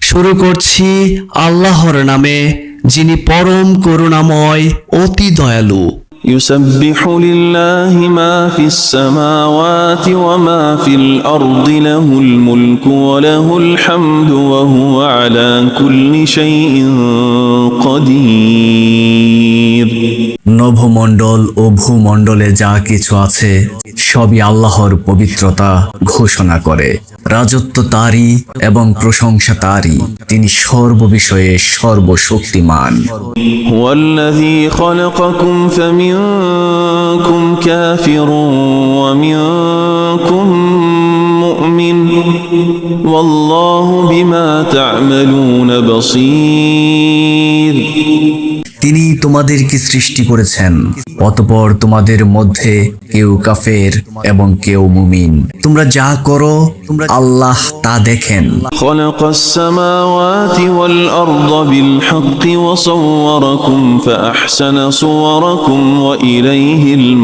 শুরু করছি আল্লাহর নামে যিনি পরম করুণাময় অতি দয়ালু يسبح لله ما في السماوات وما في الأرض له الملك وله الحمد وهو على كل شيء قدير নভমণ্ডল ও ভূমণ্ডলে যা কিছু আছে সবই আল্লাহর পবিত্রতা ঘোষণা করে রাজত্ব তারই এবং প্রশংসা তারই তিনি সর্ববিষয়ে সর্বশক্তিমান هو الذي خلقكم فمنكم كافر ومنكم مؤمن والله بما تعملون بصير তিনি তোমাদেরকে সৃষ্টি করেছেন। অতপর তোমাদের মধ্যে কেউ কাফের এবং কেউ মুমিন। তোমরা যা করো, তোমরা আল্লাহ তা দেখেন। সুওয়ারাকুম ওয়া ইলাইহিল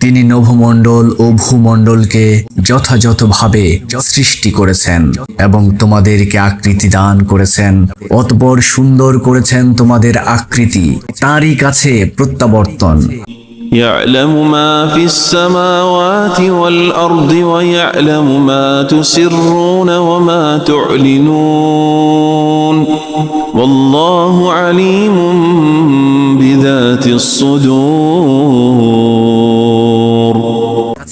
وصوركم فأحسن صوركم وإليه المصير তিনি নভমণ্ডল ও ভূমণ্ডলকে যথাযথভাবে সৃষ্টি করেছেন এবং তোমাদেরকে আকৃতি দান করেছেন অতপর সুন্দর করেছেন তোমাদের আকৃতি তারই কাছে প্রত্যাবর্তন يعلم ما في السماوات والأرض ويعلم ما تسرون وما تعلنون والله عليم بذات الصدور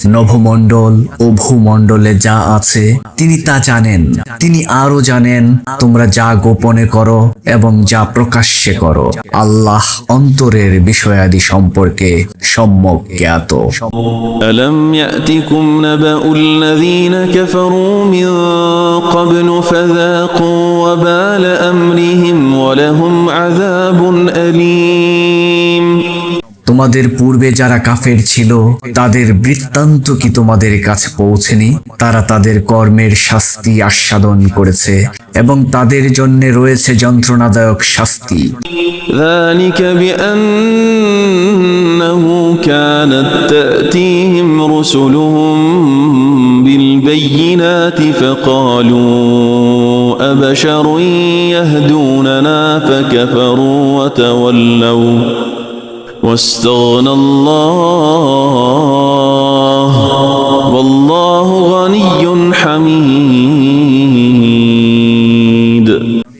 নভমণ্ডল ও ভূমণ্ডলে যা আছে তিনি তা জানেন তিনি আরো জানেন তোমরা যা গোপনে করো এবং যা প্রকাশ্যে করো আল্লাহ অন্তরের বিষয়াদি সম্পর্কে সম্যক জ্ঞাত ألم يأتكم نبأ الذين كفروا من قبل فذاقوا وبال أمرهم ولهم عذاب তোমাদের পূর্বে যারা কাফের ছিল তাদের বৃত্তান্ত কি তোমাদের কাছে পৌঁছেনি তারা তাদের কর্মের শাস্তি আস্বাদন করেছে এবং তাদের জন্য রয়েছে যন্ত্রণাদায়ক শাস্তি ذلك بأنه كانت تأتيهم رسلهم بالبينات فقالوا أبشر يهدوننا فكفروا وتولوا واستغنى الله. والله غني حميد.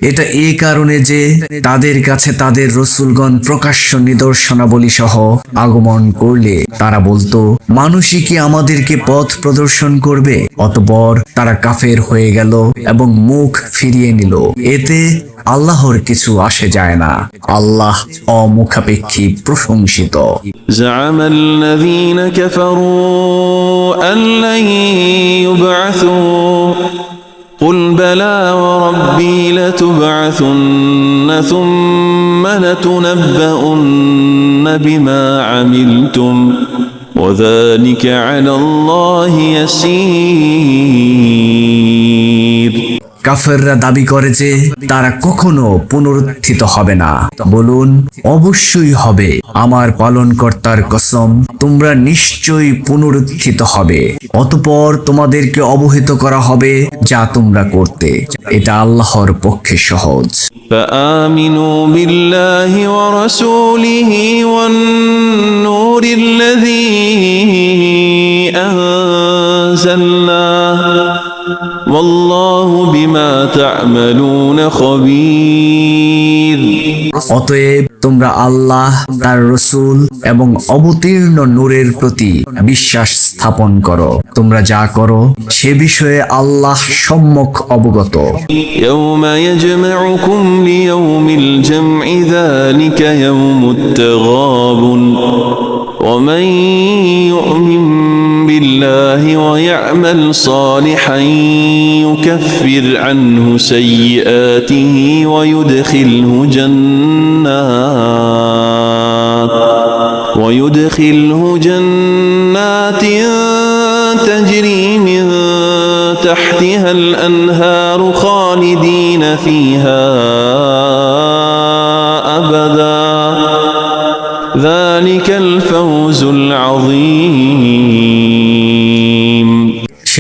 এটা এই কারণে যে তাদের কাছে তাদের রসুলগণ প্রকাশ্য নিদর্শনাবলী সহ আগমন করলে তারা বলতো মানুষই কি আমাদেরকে পথ প্রদর্শন করবে অতপর তারা কাফের হয়ে গেল এবং মুখ ফিরিয়ে নিল এতে আল্লাহর কিছু আসে যায় না আল্লাহ অমুখাপেক্ষী প্রশংসিত زعم الذين كفروا أن لن يبعثوا قل بلى وربي لتبعثن ثم لتنبؤن بما عملتم وذلك على الله يسير কাফেররা দাবি করে যে তারা কখনো পুনরুত্থিত হবে না বলুন অবশ্যই হবে আমার পালনকর্তার কসম তোমরা নিশ্চয়ই পুনরুত্থিত হবে অতপর তোমাদেরকে অবহিত করা হবে যা তোমরা করতে এটা আল্লাহর পক্ষে সহজ فآمنوا بالله ورسوله والنور الذي أنزلنا والله بما تعملون خبير অতএব তোমরা আল্লাহ তার রসুল এবং অবতীর্ণ নূরের প্রতি বিশ্বাস স্থাপন করো তোমরা যা করো সে বিষয়ে আল্লাহ সম্যক অবগত يوم يجمعكم ليوم الجمع ذلك يوم التغابن ومن يؤمن بالله ويعمل صالحا يكفر عنه سيئاته ويدخله جنات ويدخله جنات تجري من تحتها الأنهار خالدين فيها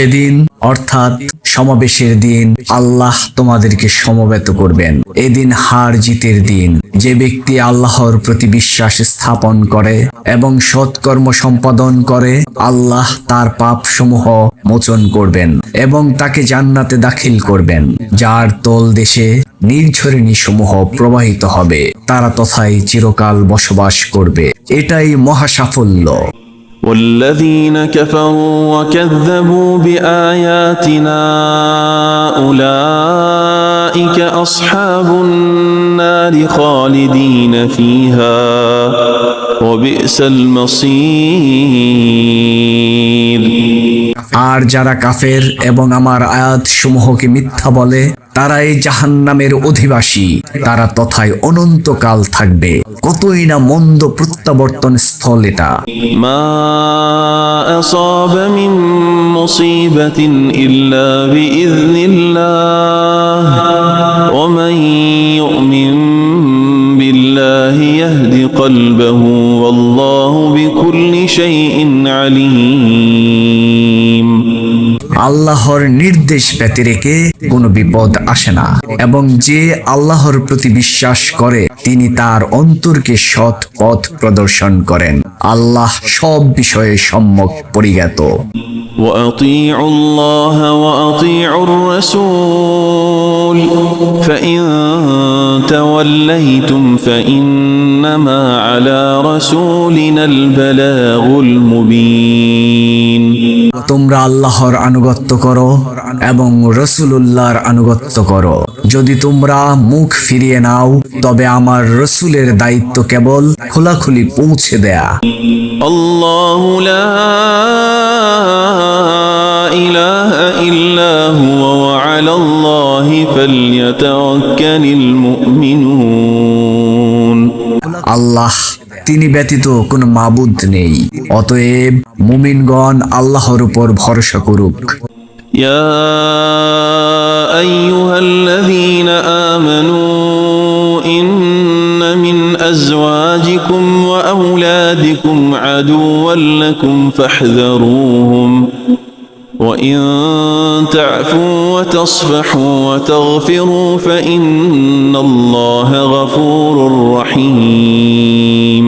সেদিন, অর্থাৎ সমাবেশের দিন, আল্লাহ তোমাদেরকে সমবেত করবেন। এদিন হার জিতের দিন, যে ব্যক্তি আল্লাহর প্রতি বিশ্বাস স্থাপন করে এবং সৎকর্ম সম্পাদন করে, আল্লাহ তার পাপ সমূহ মোচন করবেন এবং তাকে জান্নাতে দাখিল করবেন। যার তোল দেশে নির্ঝরিণী সমূহ প্রবাহিত হবে, তারা তথায় চিরকাল বসবাস করবে। এটাই মহা সাফল্য والذين كفروا وكذبوا بآياتنا أولئك أصحاب النار خالدين فيها وبئس المصير. আর যারা কাফের এবং আমার আয়াত সমূহকে মিথ্যা বলে তারা এই জাহান নামের অধিবাসী। তারা তথায় অনন্তকাল থাকবে। কতই না মন্দ প্রত্যাবর্তন স্থল এটা। মা আল্লাহর নির্দেশ ব্যতি রেখে কোনো বিপদ আসে না এবং যে আল্লাহর প্রতি বিশ্বাস করে তিনি তার অন্তরকে সৎ পথ প্রদর্শন করেন আল্লাহ সব বিষয়ে সম্যক পরিজ্ঞাত وأطيعوا الله وأطيعوا الرسول فإن توليتم فإنما على رسولنا البلاغ المبين তোমরা আল্লাহর আনুগত্য করো এবং রসুল্লাহর আনুগত্য করো। যদি তোমরা মুখ ফিরিয়ে নাও তবে আমার রসুলের দায়িত্ব কেবল খোলাখুলি পৌঁছে দেয়া। আল্লাহ তিনি ব্যতীত কোনো মাবুদ নেই অতএব মুমিনগণ আল্লাহর উপর ভরসা করুক يا أيها الذين آمنوا إن من أزواجكم وأولادكم عدوا لكم فاحذروهم وإن تعفوا وتصفحوا وتغفروا فإن الله غفور رحيم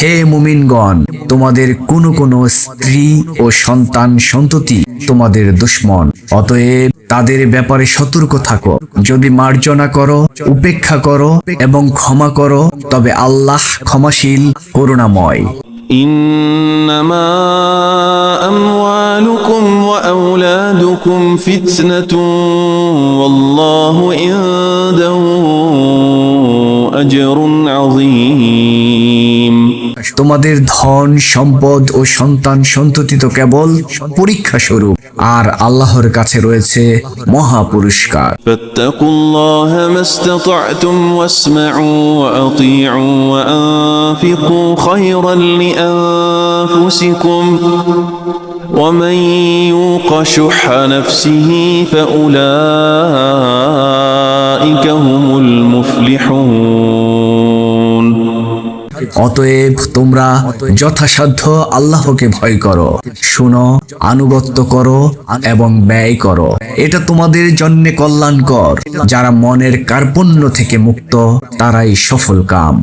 হে মুমিনগণ তোমাদের কোন কোন স্ত্রী ও সন্তান সন্ততি তোমাদের দুশ্মন অতএব তাদের ব্যাপারে সতর্ক থাকো যদি মার্জনা করো উপেক্ষা করো এবং ক্ষমা করো তবে আল্লাহ ক্ষমাশীল করুণাময় إنما أموالكم وأولادكم فتنة والله عنده তোমাদের ধন সম্পদ ও সন্তান সন্ততি তো কেবল পরীক্ষা স্বরূপ আর আল্লাহর কাছে রয়েছে মহা পুরস্কার فاتقوا الله ما استطعتم واسمعوا وأطيعوا وأنفقوا خيرا لأنفسكم ومن يوق شح نفسه فأولئك هم المفلحون অতএব তোমরা যথাসাধ্য আল্লাহকে ভয় করো শুনো আনুগত্য করো এবং ব্যয় করো এটা তোমাদের জন্য কল্যাণকর যারা মনের কার্পণ্য থেকে মুক্ত তারাই সফল কাম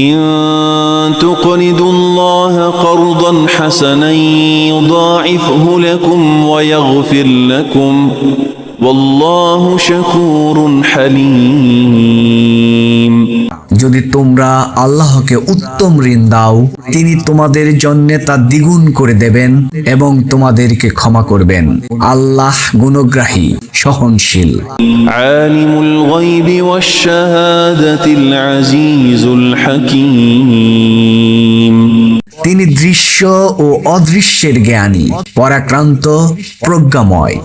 إن تقرضوا الله قرضا حسنا يضاعفه لكم ويغفر لكم والله شكور حليم যদি তোমরা আল্লাহকে উত্তম ঋণ দাও তিনি তোমাদের জন্য তা দ্বিগুণ করে দেবেন এবং তোমাদেরকে ক্ষমা করবেন। আল্লাহ গুণগ্রাহী সহনশীল। আলিমুল গায়বি শাহাদাতিল আজিজুল তিনি দৃশ্য ও অদৃশ্যের জ্ঞানী পরাক্রান্ত প্রজ্ঞাময়।